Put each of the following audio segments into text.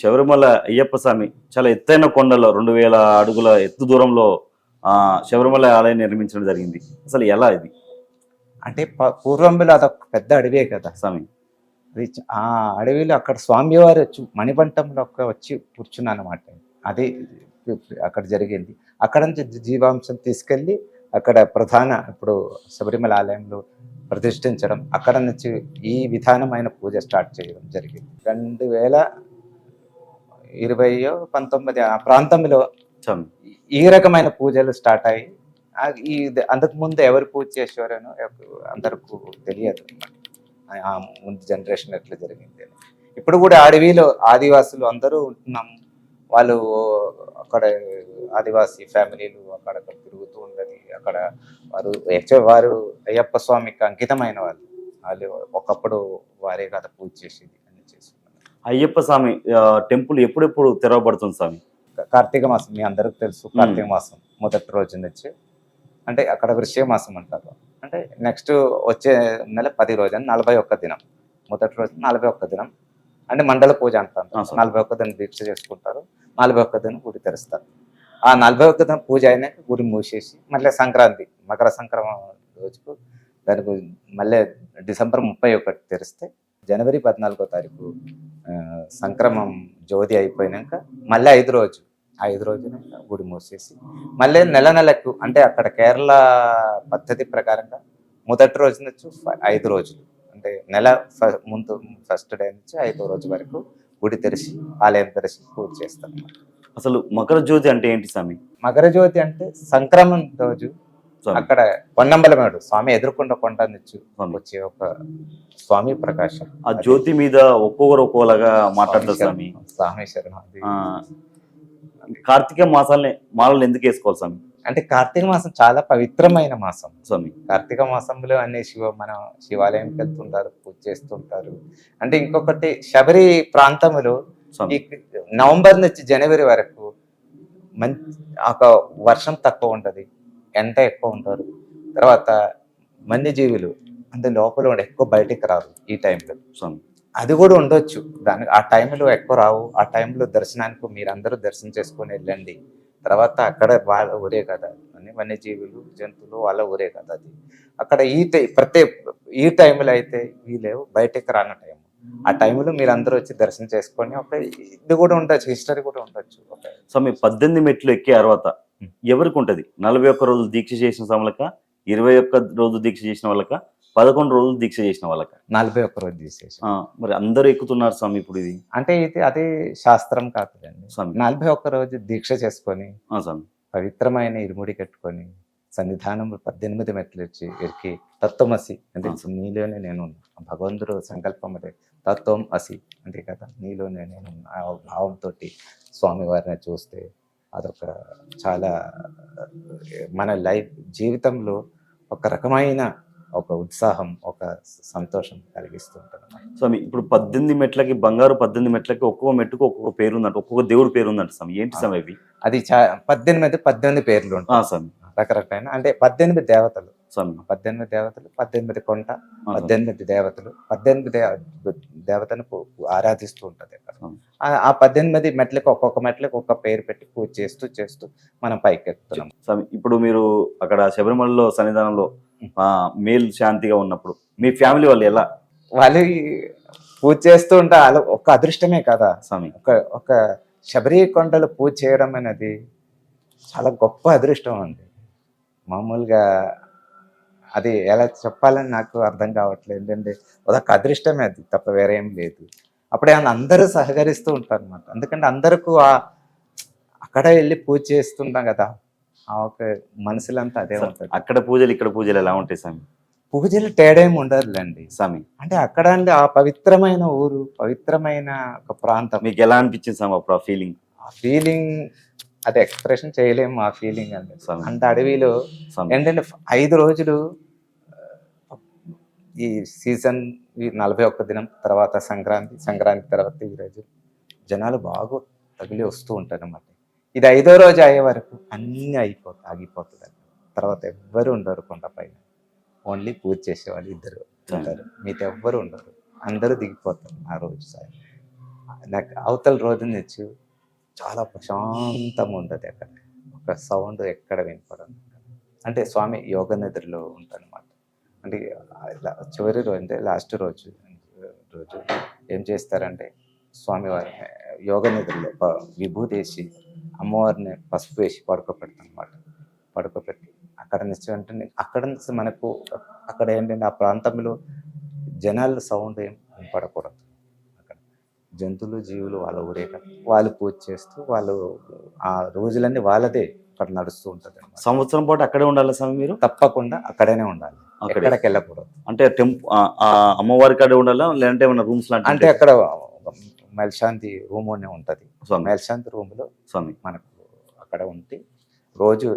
శబరిమల అయ్యప్ప స్వామి చాలా ఎత్తైన కొండలో రెండు వేల అడుగుల ఎత్తు దూరంలో ఆ శబరిమల ఆలయం నిర్మించడం జరిగింది. అసలు ఎలా ఇది? అంటే పూర్వంలో అదొక పెద్ద అడవే కదా. స్వామి. అది ఆ అడవిలో అక్కడ స్వామివారు వచ్చి మణిబంటంలో ఒక్క వచ్చి కూర్చున్నా అనమాట అది అక్కడ జరిగింది. అక్కడ నుంచి జీవాంశం తీసుకెళ్ళి అక్కడ ప్రధాన ఇప్పుడు శబరిమల ఆలయంలో ప్రతిష్ఠించడం అక్కడ నుంచి ఈ విధానమైన పూజ స్టార్ట్ చేయడం జరిగింది. రెండు వేల ఇరవయో పంతొమ్మిది ఆ ప్రాంతంలో ఈ రకమైన పూజలు స్టార్ట్ అయ్యి ఈ అంతకు ముందు ఎవరు పూజ చేసేవారనో అందరికీ తెలియదు. ముందు జనరేషన్ ఎట్లా జరిగింది. ఇప్పుడు కూడా అడవిలో ఆదివాసులు అందరూ ఉంటున్నాం. వాళ్ళు అక్కడ ఆదివాసీ ఫ్యామిలీలు అక్కడ తిరుగుతూ ఉన్నది అక్కడ వారు యాక్చువల్ వారు అయ్యప్ప స్వామికి అంకితమైన వాళ్ళు. వాళ్ళు ఒకప్పుడు వారే కదా పూజ చేసేది. అయ్యప్ప స్వామి టెంపుల్ ఎప్పుడెప్పుడు తెరవబడుతుంది స్వామి? కార్తీక మాసం మీ అందరికి తెలుసు కార్తీక మాసం మొదటి రోజు నుంచి. అంటే అక్కడ వృశ్చిక మాసం అంటారు. అంటే నెక్స్ట్ వచ్చే నెల పది రోజు అని నలభై ఒక్క దినం. మొదటి రోజు నలభై ఒక్క దినం. అంటే మండల పూజ అంటారు. నలభై ఒక్క దినం దీక్ష చేసుకుంటారు. నలభై ఒక్క దినం గుడి తెరుస్తారు. ఆ నలభై ఒక్క దినం పూజ అయినాక గుడి మూసేసి మళ్ళీ సంక్రాంతి మకర సంక్రమణ రోజుకు దానికి మళ్ళీ డిసెంబర్ ముప్పై ఒకటి తెరిస్తే జనవరి పద్నాలుగో తారీఖు సంక్రమం జ్యోతి అయిపోయినాక మళ్ళీ ఐదు రోజు ఐదు రోజున గుడి మూసేసి మళ్ళీ నెల నెలకు అంటే అక్కడ కేరళ పద్ధతి ప్రకారంగా మొదటి రోజు నుంచి ఐదు రోజులు. అంటే నెల ముందు ఫస్ట్ డే నుంచి ఐదో రోజు వరకు గుడి తెరిచి ఆలయం తెరిచి పూజ చేస్తాం అసలు మకర జ్యోతి అంటే ఏంటి స్వామి? మకర జ్యోతి అంటే సంక్రమణ రోజు అక్కడ కొండంబలమేడు స్వామి ఎదుర్కొండ కొండ నుంచి. వచ్చే ఒక స్వామి ప్రకాశం. ఆ జ్యోతి మీద ఒక్కొక్కరు ఒక్కోలాగా మాట్లాడతారు స్వామి స్వామి. శరణం కార్తీక మాసాలని మాలలు ఎందుకు వేసుకోవాలి స్వామి? అంటే కార్తీక మాసం చాలా పవిత్రమైన మాసం. స్వామి. కార్తీక మాసంలో అన్ని శివ మన శివాలయంకి వెళ్తుంటారు పూజ చేస్తుంటారు. అంటే ఇంకొకటి శబరి ప్రాంతంలో నవంబర్ నుంచి జనవరి వరకు మంచి ఒక వర్షం తక్కువ ఉంటది. ఎండ ఎక్కువ ఉంటారు. తర్వాత వన్యజీవులు అంటే లోపల ఉండే ఎక్కువ బయటికి రారు ఈ టైంలో. స్వామి. అది కూడా ఉండొచ్చు. దానికి ఆ టైంలో ఎక్కువ రావు. ఆ టైంలో దర్శనానికి మీరందరూ దర్శనం చేసుకొని వెళ్ళండి. తర్వాత అక్కడ వాళ్ళ ఊరే కదా. వన్యజీవులు జంతువులు వాళ్ళ ఊరే కదా అది. అక్కడ ఈ టై- ప్రతి ఈ టైంలో అయితే వీలేవు. బయటకు రాని టైం. ఆ టైంలో మీరు అందరూ వచ్చి దర్శనం చేసుకొని ఒక ఇది కూడా ఉండొచ్చు. హిస్టరీ కూడా ఉండొచ్చు. ఒక స్వామి పద్దెనిమిది మెట్లు ఎక్కే తర్వాత ఎవరికి ఉంటది నలభై ఒక్క రోజులు దీక్ష చేసిన వాళ్ళక ఇరవై ఒక్క రోజు దీక్ష చేసిన వాళ్ళక పదకొండు రోజులు దీక్ష చేసిన వాళ్ళక? నలభై ఒక్క రోజు ఆ, మరి అందరూ ఎక్కుతున్నారు స్వామి ఇప్పుడు ఇది. అంటే ఇది అది శాస్త్రం కాదండి స్వామి. నలభై ఒక్క రోజు దీక్ష చేసుకొని స్వామి. పవిత్రమైన ఇరుముడి కట్టుకొని సన్నిధానం పద్దెనిమిది మెట్లు వచ్చి ఎక్కి తత్వమసి అంటే. నీలోనే నేను. భగవంతుడు సంకల్పం అదే తత్వం అసి అంతే కదా నీలోనే నేను భావంతో స్వామివారిని చూస్తే అదొక చాలా మన లైఫ్ జీవితంలో ఒక రకమైన ఒక ఉత్సాహం ఒక సంతోషం కలిగిస్తుంటుంది స్వామి ఇప్పుడు పద్దెనిమిది మెట్లకి బంగారు పద్దెనిమిది మెట్లకి ఒక్కొక్క మెట్టుకు ఒక్కొక్క పేరు ఉందంట ఒక్కొక్క దేవుడు పేరు ఉందంట స్వామి. ఏంటి స్వామి అవి? అది చా పద్దెనిమిది పద్దెనిమిది పేర్లు ఉంటాయి. స్వామి. రకరకాల అంటే పద్దెనిమిది దేవతలు. స్వామి. పద్దెనిమిది దేవతలు పద్దెనిమిది కొంట. పద్దెనిమిది దేవతలు పద్దెనిమిది దేవ- దేవతను ఆరాధిస్తూ ఉంటది అక్కడ. ఆ- పద్దెనిమిది మెట్లకి ఒక్కొక్క మెట్లకి ఒక్క పేరు పెట్టి పూజ చేస్తూ చేస్తూ మనం పైకి ఎక్కుతున్నాం స్వామి ఇప్పుడు మీరు అక్కడ శబరిమలలో సన్నిధానంలో మేల్ శాంతిగా ఉన్నప్పుడు మీ ఫ్యామిలీ వాళ్ళు ఎలా? వాళ్ళు పూజ చేస్తూ ఉంటే వాళ్ళ ఒక అదృష్టమే కదా. స్వామి. ఒక ఒక శబరి కొండలు పూజ చేయడం అనేది చాలా గొప్ప అదృష్టం అండి. మామూలుగా అది ఎలా చెప్పాలని నాకు అర్థం కావట్లేదు. ఏంటంటే అదొక అదృష్టమే అది తప్ప వేరే లేదు. అప్పుడే అందరూ సహకరిస్తూ ఉంటారు అన్నమాట ఎందుకంటే అందరికీ ఆ అక్కడ వెళ్ళి పూజ చేస్తుంటాం కదా ఆ ఒక మనసులంతా అదే ఉంటుంది. అక్కడ పూజలు ఇక్కడ పూజలు ఎలా ఉంటాయి స్వామి పూజలు తేడా ఏమి ఉండదులేండి. స్వామి అంటే అక్కడ అంటే ఆ పవిత్రమైన ఊరు పవిత్రమైన ఒక ప్రాంతం. మీకు ఎలా అనిపించింది స్వామి అప్పుడు ఆ ఫీలింగ్ ఆ ఫీలింగ్ అది ఎక్స్ప్రెషన్ చేయలేము ఆ ఫీలింగ్ అంటే స్వామి అంత అడవిలో ఏంటంటే ఐదు రోజులు ఈ సీజన్ ఈ నలభై ఒక్క దినం తర్వాత సంక్రాంతి సంక్రాంతి తర్వాత ఈ రోజు జనాలు బాగా తగిలి వస్తూ ఉంటారు అన్నమాట ఇది ఐదో రోజు అయ్యే వరకు అన్నీ అయిపోతుంది ఆగిపోతుంది తర్వాత ఎవ్వరు ఉండరు కొండపైన ఓన్లీ పూజ చేసేవాళ్ళు ఇద్దరు ఉంటారు. మీతో ఎవ్వరు ఉండరు. అందరూ దిగిపోతారు ఆ రోజు సాయం నాకు అవతల రోజు నుంచి చాలా ప్రశాంతంగా ఉంటుంది అక్కడ. ఒక సౌండ్ ఎక్కడ వినపడదు. అంటే స్వామి యోగ నిద్రలో ఉంటాను అంటే చివరి రోజు అంటే లాస్ట్ రోజు రోజు ఏం చేస్తారంటే స్వామివారిని యోగ నిద్రలో ప- విభూతి వేసి అమ్మవారిని పసుపు వేసి పడుకోబెడతాను అనమాట పడుకోబెట్టి అక్కడ నుంచి అంటే అక్కడ నుంచి మనకు అక్కడ ఏంటంటే ఆ ప్రాంతంలో జనాల సౌండ్ ఏం వినపడకూడదు. అక్కడ జంతువులు జీవులు వాళ్ళ ఊరే కదా వాళ్ళు పూజ చేస్తూ వాళ్ళు ఆ రోజులన్నీ వాళ్ళదే అక్కడ నడుస్తూ ఉంటుంది. సంవత్సరం పాటు అక్కడే ఉండాలి స్వామి మీరు? తప్పకుండా అక్కడనే ఉండాలి. అక్కడే ఎక్కడికి వెళ్ళకూడదు అంటే టెంప్ ఆ అమ్మవారి కాడే ఉండాలా? లేదంటే ఏమైనా రూమ్స్ లాంటి అంటే అక్కడ మెల్శాంతి రూమ్ అనే ఉంటుంది. స్వామి. మెల్శాంతి రూమ్లో స్వామి. మనకు అక్కడ ఉండి రోజు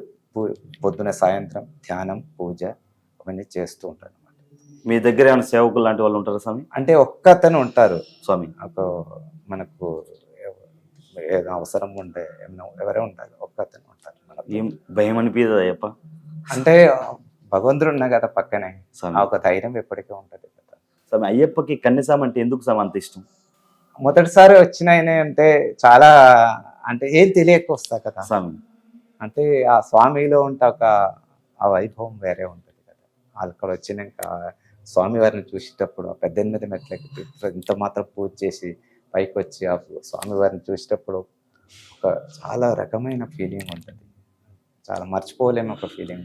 పొద్దున సాయంత్రం ధ్యానం పూజ అవన్నీ చేస్తూ ఉంటారు మీ దగ్గర ఏమైనా సేవకులు లాంటి వాళ్ళు ఉంటారా స్వామి? అంటే ఒక్కతను ఉంటారు. స్వామి. ఒక మనకు ఏదో అవసరం ఉంటే ఏమైనా ఎవరే ఉండాలి ఒక్కతను ఉంటారు మనకు. ఏం భయం అనిపించదు అయ్యప్ప? అంటే భగవంతుడు ఉన్నా కదా పక్కనే. ఆ ఒక ధైర్యం ఎప్పటికీ ఉంటది కదా. స్వామి అయ్యప్పకి కన్యసామ అంటే ఎందుకు స్వామి అంత ఇష్టం? మొదటిసారి వచ్చిన అంటే చాలా అంటే ఏం తెలియక వస్తా కదా. స్వామి. అంటే ఆ స్వామిలో ఉంటే ఒక ఆ వైభవం వేరే ఉంటుంది కదా. అక్కడ వచ్చినాక స్వామి వారిని చూసేటప్పుడు ఆ పద్దెనిమిది మెట్లకి ఇంత మాత్రం పూజ చేసి పైకి వచ్చి ఆ స్వామి వారిని చూసేటప్పుడు ఒక చాలా రకమైన ఫీలింగ్ ఉంటుంది. చాలా మర్చిపోలేము ఒక ఫీలింగ్